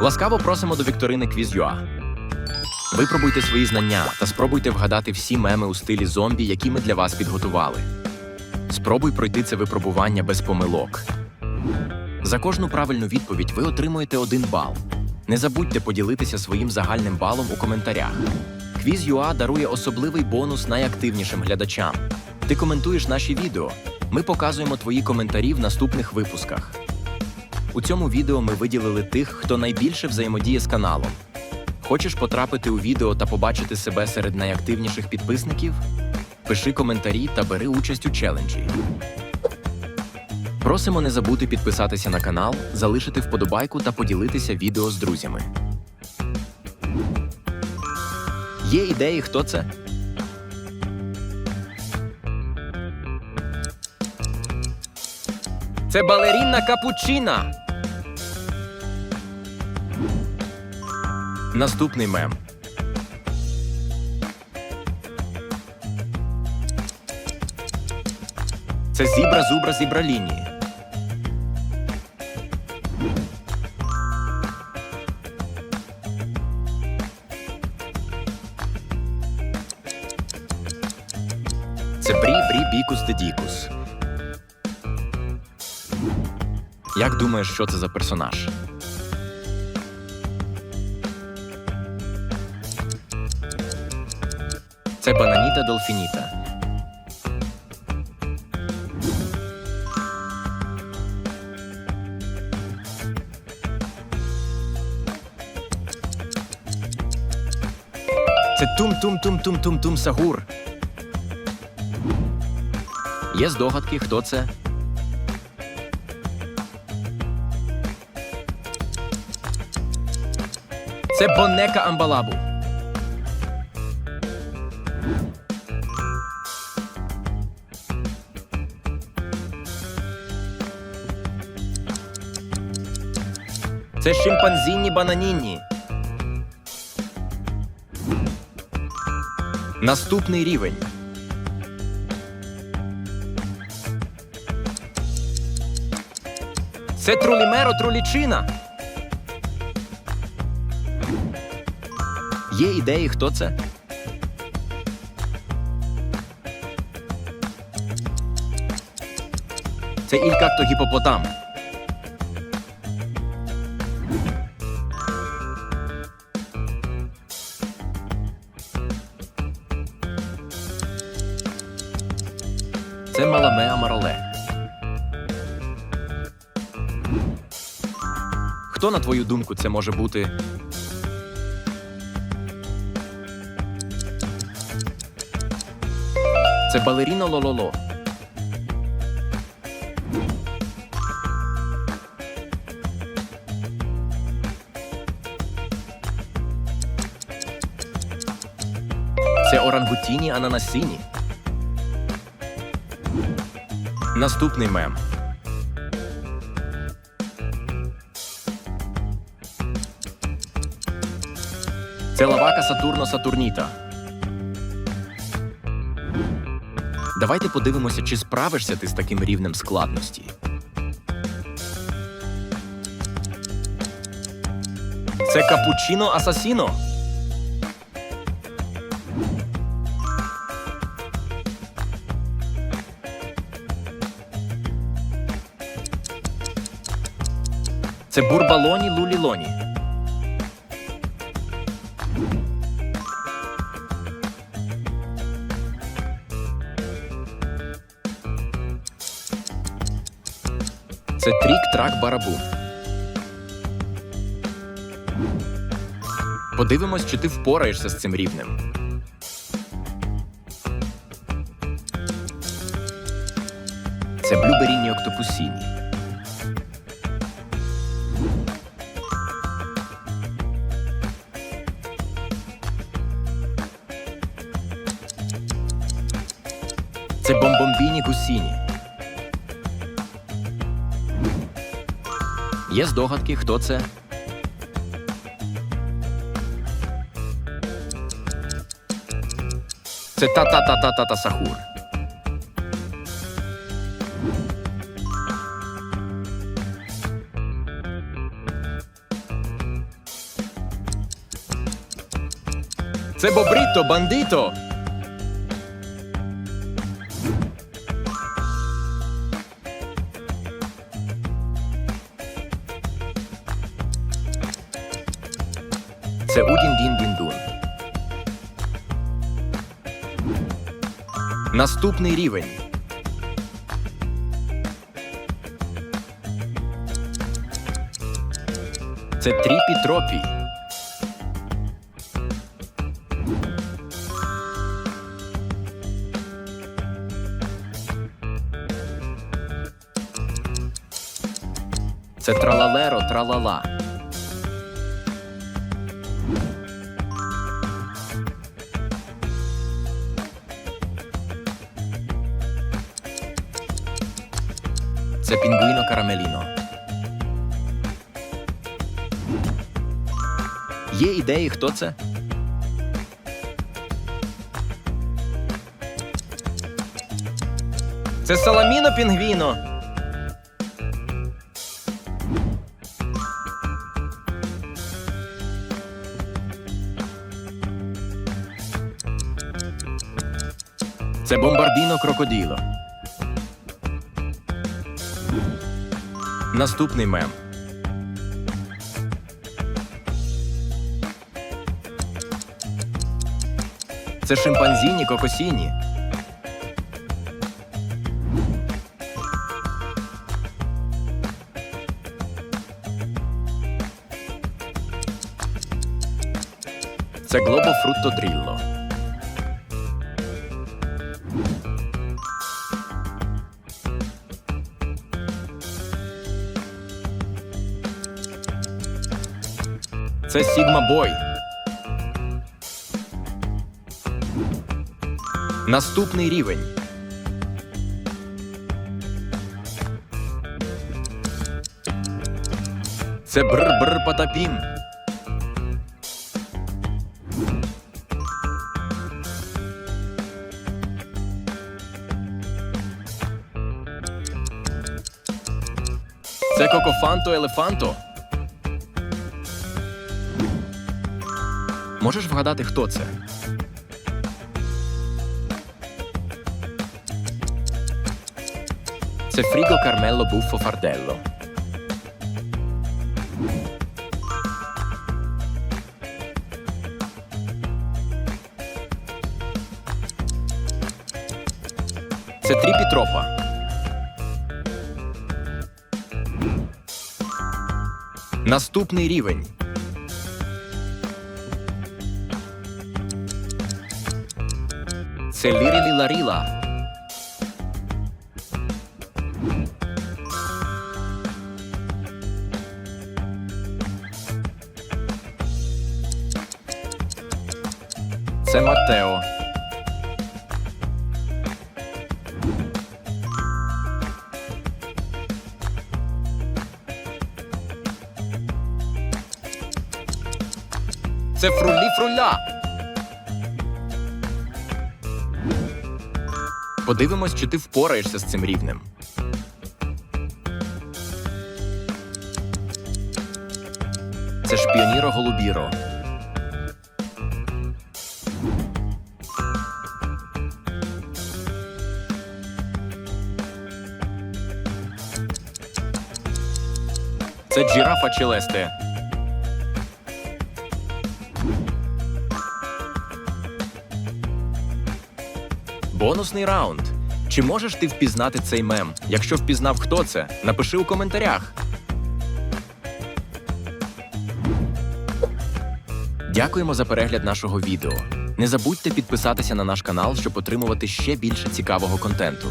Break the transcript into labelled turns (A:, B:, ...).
A: Ласкаво просимо до вікторини Quiz.ua. Випробуйте свої знання та спробуйте вгадати всі меми у стилі зомбі, які ми для вас підготували. Спробуй пройти це випробування без помилок. За кожну правильну відповідь ви отримуєте один бал. Не забудьте поділитися своїм загальним балом у коментарях. Quiz.ua дарує особливий бонус найактивнішим глядачам. Ти коментуєш наші відео. Ми показуємо твої коментарі в наступних випусках. У цьому відео ми виділили тих, хто найбільше взаємодіє з каналом. Хочеш потрапити у відео та побачити себе серед найактивніших підписників? Пиши коментарі та бери участь у челенджі. Просимо не забути підписатися на канал, залишити вподобайку та поділитися відео з друзями. Є ідеї, хто це? Це балерінна капучина. Наступний мем. Це зібра зубра зібраліні. Це брі брі бікус де. Як думаєш, що це за персонаж? Це бананіта Долфініта. Це тум-тум-тум-тум-тум-тум Сагур. Є здогадки, хто це? Це Бонека Амбалабу. Це шимпанзіні бананінні. Наступний рівень. Це трулімеро трулічина. Є ідеї, хто це? Це Ількакто гіпопотам. Це Маламеа Мароле. Хто, на твою думку, це може бути? Це балеріно Лололо. Це орангутіні ананасіні. Наступний мем. Це лавака Сатурно Сатурніта. Давайте подивимося, чи справишся ти з таким рівнем складності. Це капучино Асасіно. Це бурбалоні лулілоні. Це трік-трак барабу. Подивимось, чи ти впораєшся з цим рівнем. Це блюберіні октопусіні. Це бомбомбіні Кусіні. Є здогадки, хто це? Це та-та-та-та-та-та Сахур. Це бобрито, бандито. Наступний рівень. Це Тріпі Тропі. Це тралалеро тралала. Це пінгвіно карамеліно. Є ідеї, хто це? Це Саламіно Пінгвіно. Це бомбардіно крокоділо. Наступний мем. Це шимпанзіні кокосіні. Це глобо фрутто дрілло. Це Сігма Бой. Наступний рівень. Це бр-бр потапім. Це кокофанто елефанто. Можеш вгадати, хто це? Це Фріго Кармело Буффо Фарделло. Це Тріпітропа. Наступний рівень. Це Лірілі Ларіла. Це Матео. Це Фрулі Подивимось, чи ти впораєшся з цим рівнем. Це шпіоніро голубіро. Це джірафа челесте. Бонусний раунд. Чи можеш ти впізнати цей мем? Якщо впізнав, хто це, напиши у коментарях. Дякуємо за перегляд нашого відео. Не забудьте підписатися на наш канал, щоб отримувати ще більше цікавого контенту.